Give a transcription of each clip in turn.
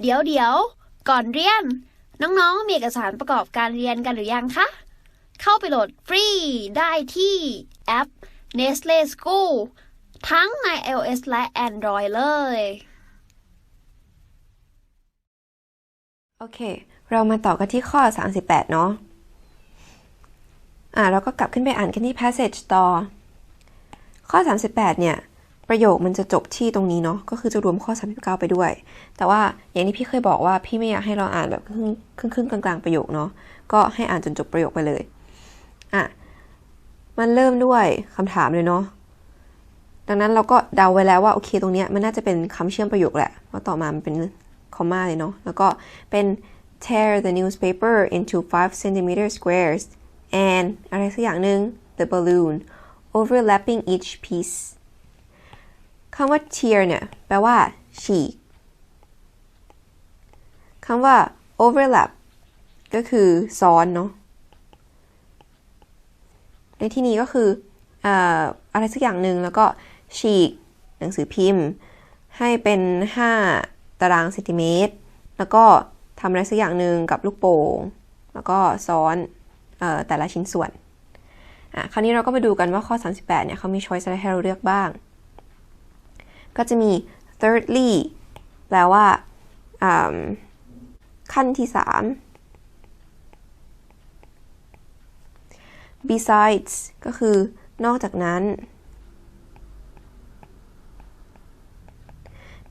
เดี๋ยวเดี๋ยวก่อนเรียน น้องๆ มีเอกสารประกอบการเรียนกันหรือยังคะ เข้าไปโหลดฟรีได้ที่แอป Nestle School ทั้งใน iOS และ Android เลย โอเค เรามาต่อกันที่ข้อ 38 เนาะอ่าเราก็กลับขึ้นไปอ่านกันที่ passage ต่อ ข้อ 38 เนี่ย ประโยคมันจะจบที่ตรงนี้เนาะก็คือจะรวมข้อ 39 ไปด้วย แต่ว่าอย่างที่พี่เคยบอกว่าพี่ไม่อยากให้เราอ่านแบบครึ่งครึ่งครึ่งกลางๆประโยคเนาะก็ให้อ่านจนจบประโยคไปเลยอะมันเริ่มด้วยคำถามเลยเนาะดังนั้นเราก็เดาไว้แล้วว่าโอเคตรงเนี้ยมันน่าจะเป็นคำเชื่อมประโยคแหละเพราะต่อมามันเป็นคอมมาเลยเนาะแล้วก็เป็น tear the newspaper into 5 centimeter squares and อะไรสักอย่างหนึ่ง the balloon overlapping each piece คำว่า tear เนี่ยแปลว่าฉีกคำว่า overlap ก็คือซ้อนเนาะ ในที่นี้ก็คืออะไรสักอย่างหนึ่งแล้วก็ฉีกหนังสือพิมพ์ ให้เป็น 5 ตารางเซนติเมตร แล้วก็ทำอะไรสักอย่างหนึ่งกับลูกโป่ง แล้วก็ซ้อนออแต่ละชิ้นส่วนอะคราวนี้เราก็มาดูกันว่าข้อ 38 เนี่ยเขามี choice อะไรให้เราเลือกบ้าง ก็จะมี thirdly แปลว่าขั้นที่3 besides ก็คือนอกจากนั้น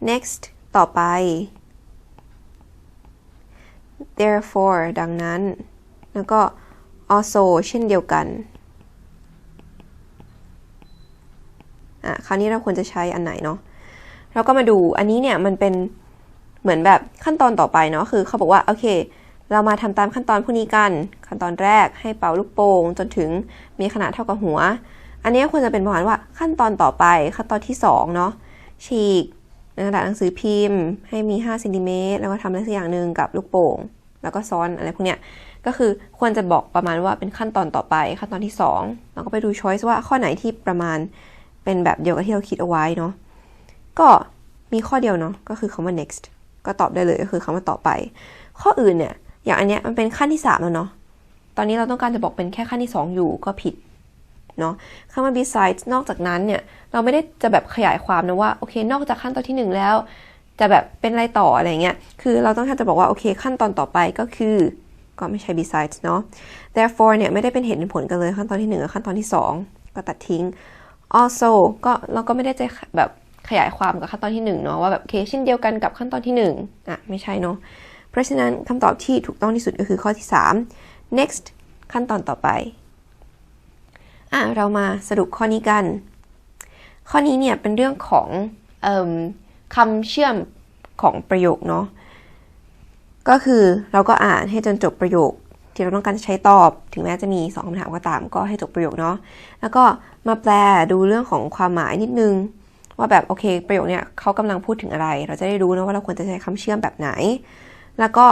next ต่อไป therefore ดังนั้น แล้วก็ also เช่นเดียวกัน อะ คราวนี้เราควรจะใช้อันไหนเนาะ เราก็มาดูอันนี้เนี่ยมันเป็นเหมือนแบบขั้นตอนต่อไปเนาะคือเขาบอกว่าโอเค เรามาทำตามขั้นตอนพวกนี้กัน ขั้นตอนแรกให้เป่าลูกโป่งจนถึงมีขนาดเท่ากับหัว อันนี้ควรจะเป็นประมาณว่าขั้นตอนต่อไปขั้นตอนที่2เนาะฉีกกระดาษหนังสือพิมพ์ ให้มี5เซนติเมตรแล้วก็ทำอะไรสักอย่างหนึ่งกับลูกโป่ง แล้วก็ซ้อนอะไรพวกเนี้ยก็คือควรจะบอกประมาณว่าเป็นขั้นตอนต่อไปขั้นตอนที่2เราก็ไปดูช้อยส์ว่าข้อไหนที่ประมาณเป็นแบบเดียวกับที่เราคิดเอาไว้เนาะ ก็มีข้อเดียวเนาะก็คือคำว่า next ก็ตอบได้เลยก็คือคำว่าต่อไป ข้ออื่นเนี่ย อย่างอันเนี้ยมันเป็นขั้นที่3แล้วเนาะตอนนี้เราต้องการจะบอกเป็นแค่ขั้นที่2อยู่ก็ผิดเนาะคำว่า besides นอกจากนั้นเนี่ย เราไม่ได้จะแบบขยายความนะว่าโอเค นอกจากขั้นตอนที่1แล้ว จะแบบเป็นอะไรต่ออะไรเงี้ยคือเราต้องการจะบอกว่าโอเคขั้นตอนต่อไปก็คือก็ไม่ใช่ besides เนาะ therefore เนี่ยไม่ได้เป็นเหตุผลกันเลยขั้นตอนที่1กับขั้นตอนที่ 2 ก็ตัดทิ้ง also ก็เราก็ไม่ได้จะแบบ ขยายความกับขั้นตอนที่1เนาะว่าแบบเคเช่นเดียวกันกับขั้นตอนที่1อะไม่ใช่เนาะเพราะฉะนั้นคำตอบที่ถูกต้องที่สุดก็คือข้อที่ 3 next ขั้นตอนต่อไปอะเรามาสรุปข้อนี้กัน ข้อนี้เนี่ยเป็นเรื่องของอคำเชื่อมของประโยคเนาะก็คือเราก็อ่านให้จนจบประโยคที่เราต้องการจะใช้ตอบ ถึงแม้จะมีสองคำถามก็ตาม ก็ให้จบประโยคเนาะแล้วก็มาแปลดูเรื่องของความหมายนิดนึง ว่าแบบโอเค ประโยคเนี่ยเขากำลังพูดถึงอะไร เราจะได้รู้นะว่าเราควรจะใช้คำเชื่อมแบบไหน แล้วก็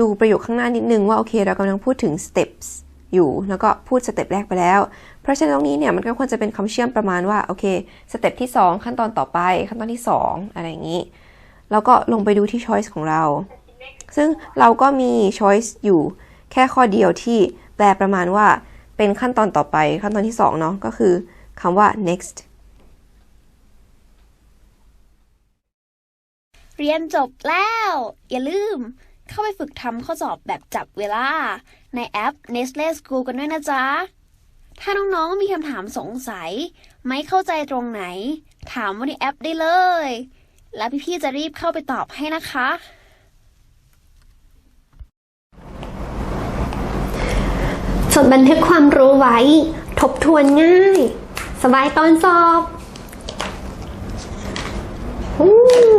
ดูประโยคข้างหน้านิดนึงว่าโอเค เรากำลังพูดถึง steps อยู่แล้วก็พูดสเต็ปแรกไปแล้ว เพราะฉะนั้นตรงนี้เนี่ยมันก็ควรจะเป็นคำเชื่อมประมาณว่าโอเคสเต็ปที่ 2 ขั้นตอนต่อไป ขั้นตอนที่ 2 อะไรอย่างนี้ แล้วก็ลงไปดูที่ choice ของเรา ซึ่งเราก็มี choice อยู่แค่ข้อเดียวที่แปลประมาณว่าเป็นขั้นตอนต่อไปขั้นตอนที่2เนาะก็คือคำว่า next เรียนจบแล้ว อย่าลืม เข้าไปฝึกทำข้อสอบแบบจับเวลา ในแอป Nestle School กันด้วยนะจ๊ะ ถ้าน้องๆมีคำถามสงสัย ไม่เข้าใจตรงไหน ถามว่าในแอปได้เลย แล้วพี่ๆจะรีบเข้าไปตอบให้นะคะ จดบันทึกความรู้ไว้ ทบทวนง่าย สบายตอนสอบอืม